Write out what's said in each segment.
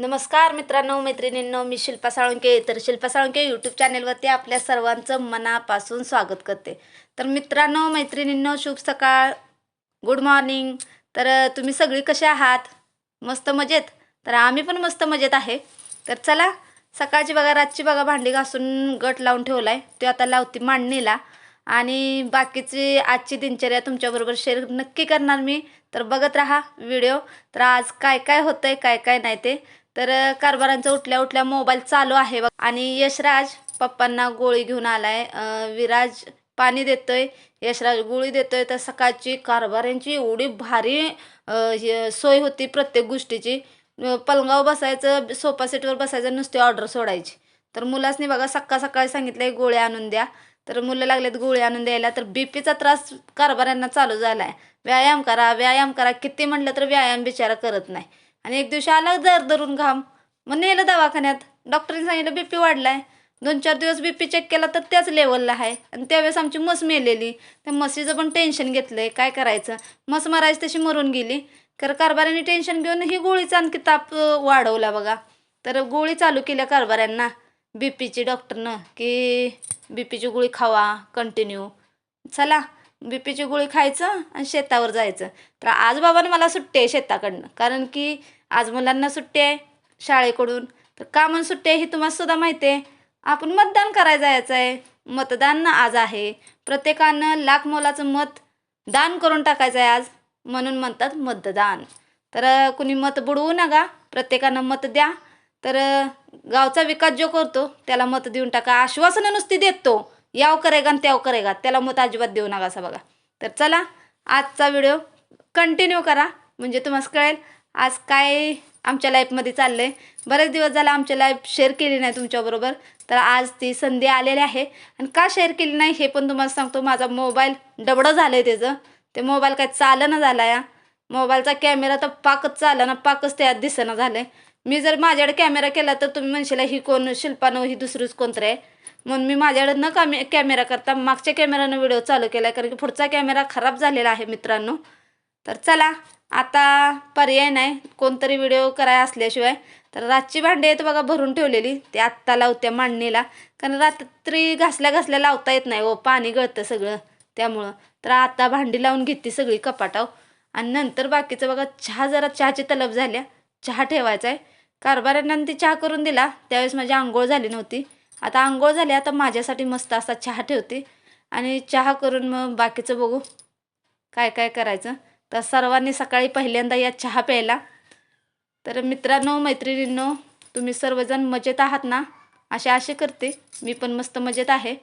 नमस्कार मित्रांनो मैत्रिणींनो मी शिल्पा साळुंके. तर शिल्पा साळुंके यूट्यूब चॅनेलवरती आपल्या सर्वांचं मनापासून स्वागत करते. तर मित्रांनो मैत्रिणींनो शुभ सकाळ. गुड मॉर्निंग तर तुम्ही सगळी कसे आहात? मस्त मजेत? तर आम्ही पण मस्त मजेत आहे. तर चला सकाळची बघा रातची बघा भांडी घासून गट लावून ठेवला आहे तो आता लावती मांडणीला. आणि बाकीची आजची दिनचर्या तुमच्याबरोबर शेअर नक्की करणार मी. तर बघत राहा व्हिडिओ. तर आज काय काय होतं आहे काय काय नाही ते. तर कारभारांचा कारभारांचं उठल्या उठल्या मोबाईल चालू आहे बघ. आणि यशराज पप्पांना गोळी घेऊन आलाय. विराज पाणी देतोय. यशराज गोळी देतोय. तर सकाळची कारभारांची एवढी भारी सोय होती प्रत्येक गोष्टीची. अ, पलंगावर बसायचं सोफा सेटवर बसायचं नुसती ऑर्डर सोडायची. तर मुलासनी बघा सकाळ सकाळी सांगितलंय गोळ्या आणून द्या. तर मुलं लागलेत गोळी आणून द्यायला. तर बीपीचा त्रास कारभाऱ्यांना चालू झाला आहे व्यायाम करा व्यायाम करा. किती म्हटलं तर व्यायाम बिचारा करत नाही. आणि एक दिवशी आला दर धरून घाम. मग नेलं दवाखान्यात. डॉक्टरने सांगितलं बीपी वाढलाय. दोन चार दिवस बीपी चेक केला तर त्याच लेवलला आहे. आणि त्यावेळेस आमची मस मेलेली. त्या मसीचं पण टेन्शन घेतलंय. काय करायचं? मस मारायची तशी मरून गेली. तर कारभाऱ्यांनी टेन्शन घेऊन ही गोळीचा आणखी ताप वाढवला बघा. तर गोळी चालू केल्या कारभाऱ्यांना. बीपीची डॉक्टरनं की बी पीची गोळी खावा कंटिन्यू चला. बीपीची गोळी खायचं आणि शेतावर जायचं. तर आज बाबानं मला सुट्टी आहे शेताकडनं. कारण की आज मुलांना सुट्टी आहे शाळेकडून. तर का म्हणून सुट्टी आहे ही तुम्हाला सुद्धा माहिती आहे. आपण मतदान करायला जायचं आहे. मतदान आज आहे. प्रत्येकानं लाख मोलाचं मत दान करून टाकायचं आहे आज. म्हणून म्हणतात मतदान. तर कुणी मत बुडवू नका. प्रत्येकानं मत द्या. तर गावचा विकास जो करतो त्याला मत देऊन टाका. आश्वासनं नुसती देतो. याव करेगा त्याव करेगा. त्याला मत अजिबात देऊ नका असं बघा. तर चला आजचा व्हिडिओ कंटिन्यू करा. म्हणजे तुम्हाला कळेल आज काय आमच्या लाईफमध्ये चाललं आहे बरेच दिवस झाला आमच्या लाईफ शेअर केली नाही तुमच्याबरोबर तर आज ती संधी आलेली आहे. आणि का शेअर केली नाही हे पण तुम्हाला सांगतो. माझा मोबाईल डबडं झालं आहे त्याचं. ते मोबाईल काय चालणं झाला या. मोबाईलचा कॅमेरा तर पाकच चालना पाकच त्यात दिसेना झालं आहे मी जर माझ्याकडे कॅमेरा केला तर तुम्ही म्हणशीला ही कोण? शिल्पानं ही दुसरीच कोणतरी आहे? म्हणून मी माझ्याकडे न कॅमे कॅमेरा करता मागच्या कॅमेरानं व्हिडिओ चालू केला आहे कारण की पुढचा कॅमेरा खराब झालेला आहे मित्रांनो. तर चला आता पर्याय नाही कोणतरी व्हिडिओ कराय असल्याशिवाय. तर रातची भांडी आहेत बघा भरून ठेवलेली. ते आत्ता लावत्या मांडणीला. कारण रात्री घासल्या घासल्या लावता येत नाही हो पाणी गळतं सगळं त्यामुळं. तर आता भांडी लावून घेते सगळी कपाटाव आणि नंतर बाकीचं बघा चहा जरा चहाची तलब झाल्या. चहा ठेवायचा आहे कारभाऱ्यांना ती चहा करून दिला. त्यावेळेस माझी आंघोळ झाली नव्हती. आता आंघोळ झाली आता माझ्यासाठी मस्त असा चहा ठेवते. आणि चहा करून मग बाकीचं बघू काय काय करायचं. तर सर्वांनी सकाळी पहिल्यांदा या चहा प्यायला. तर मित्रांनो मैत्रिणींनो तुम्ही सर्वजण मजेत आहात ना? असे अशी करते. मी पण मस्त मजेत आहे.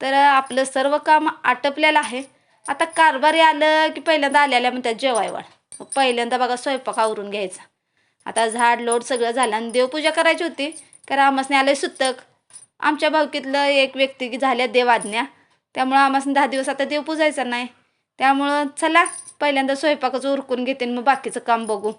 तर आपलं सर्व काम आटपलेलं आहे. आता कारभारी आलं की पहिल्यांदा आल्याला म्हणतात जेवायवाळ. पहिल्यांदा बघा स्वयंपाक आवरून घ्यायचा. आता झाड लोट सगळं झालं आणि देवपूजा करायची होती. कारण आमसने आलं सुतक. आमच्या भावकीतलं एक व्यक्ती की झाल्या देवाज्ञा त्यामुळं आमसने दहा दिवस आता देव पूजायचा नाही. त्यामुळं चला पहिल्यांदा स्वयंपाकाचं उरकून घेते मग बाकीचं काम बघू.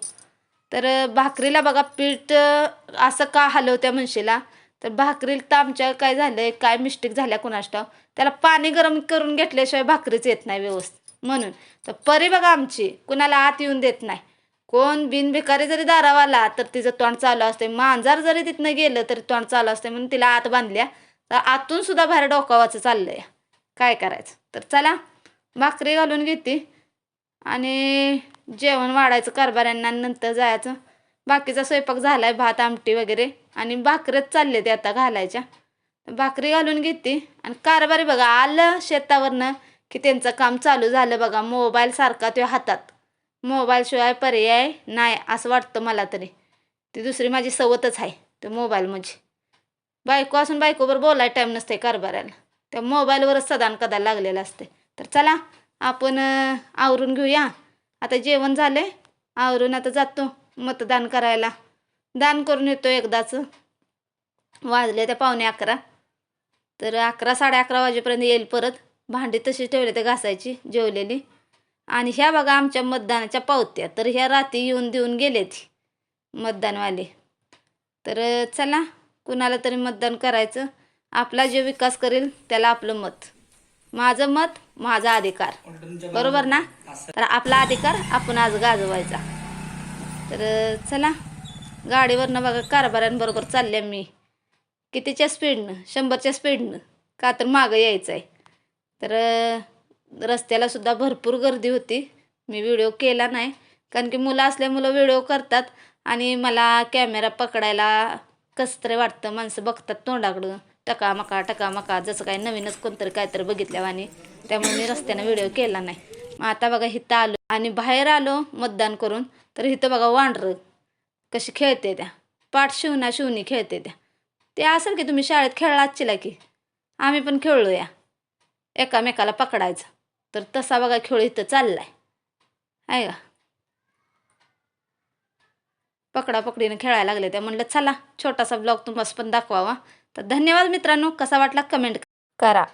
तर भाकरीला बघा पीठ असं का हलवत्या म्हणशीला तर भाकरीला तर आमच्या काय झालंय काय मिस्टेक झाल्या कुणाष्टाव त्याला पाणी गरम करून घेतल्याशिवाय भाकरीच येत नाही व्यवस्थित. म्हणून तर परी बघा आमची कुणाला आत येऊन देत नाही. कोण बिनभिकारी जरी दारावाला तर तिचं तोंड चालू असते मांजार जरी तिथनं गेलं तरी तोंड चालू असते म्हणून तिला आत बांधल्या. तर आतून सुद्धा बाहेर डोकावाचं चाललंय. काय करायचं? तर चला भाकरी घालून घेते. आणि जेवण वाढायचं कारभाऱ्यांना नंतर जायचं. बाकीचा स्वयंपाक झालाय भात आमटी वगैरे. आणि भाकरच चालले ते आता घालायच्या. भाकरी घालून घेते. आणि कारभारी बघा आलं शेतावरनं की त्यांचं काम चालू झालं बघा. मोबाईल सारखा तो हातात. मोबाईलशिवाय पर्याय नाही असं वाटतं मला तरी. ती दुसरी माझी सवतच आहे ते मोबाईल म्हणजे बायको असून बायकोवर बोलायला टाईम नसते कारभाराला. त्या मोबाईलवरच सदान कदा लागलेलं असते तर चला आपण आवरून घेऊया. आता जेवण झाले आवरून आता जातो मतदान करायला. दान करून येतो एकदाच. वाजले त्या पावणे अकरा. तर अकरा साडे अकरा वाजेपर्यंत येईल परत. भांडी तशी ठेवले ते घासायची जेवलेली. आणि ह्या बघा आमच्या मतदानाच्या पावत्या. तर ह्या राती येऊन देऊन गेलेत मतदानवाले. तर चला कुणाला तरी मतदान करायचं. आपला जे विकास करेल त्याला आपलं मत. माझं मत माझा अधिकार. बरोबर ना? तर आपला अधिकार आपण आज गाजवायचा. तर चला गाडीवरनं बघा कारभाऱ्यांबरोबर चालल्या मी. कितीच्या स्पीडनं शंभरच्या स्पीडनं का तर मागं यायचं आहे तर रस्त्याला सुद्धा भरपूर गर्दी होती. मी व्हिडिओ केला नाही. कारण की मुलं असल्यामुळं व्हिडिओ करतात आणि मला कॅमेरा पकडायला कसं तरी वाटतं. माणसं बघतात तोंडाकडं. टकामका टकामका. जसं काय नवीनच कोणतरी काहीतरी बघितल्यावानी त्यामुळे मी रस्त्यानं व्हिडिओ केला नाही. मग आता बघा इथं आलो आणि बाहेर आलो मतदान करून. तर इथं बघा वांढरं कशी खेळते त्या. पाठ शिवना शिवणी खेळते त्या. ते असेल की तुम्ही शाळेत खेळला आजचीला की आम्ही पण खेळलो या एकामेकाला पकडायचं. तर तसा बघा खेळ इथं चालला आहे का? पकडापकडीनं खेळायला लागले त्या. म्हणलं चला छोटासा ब्लॉग तुम्हाला पण दाखवावा. तर धन्यवाद मित्रांनो. कसा वाटला? कमेंट करा.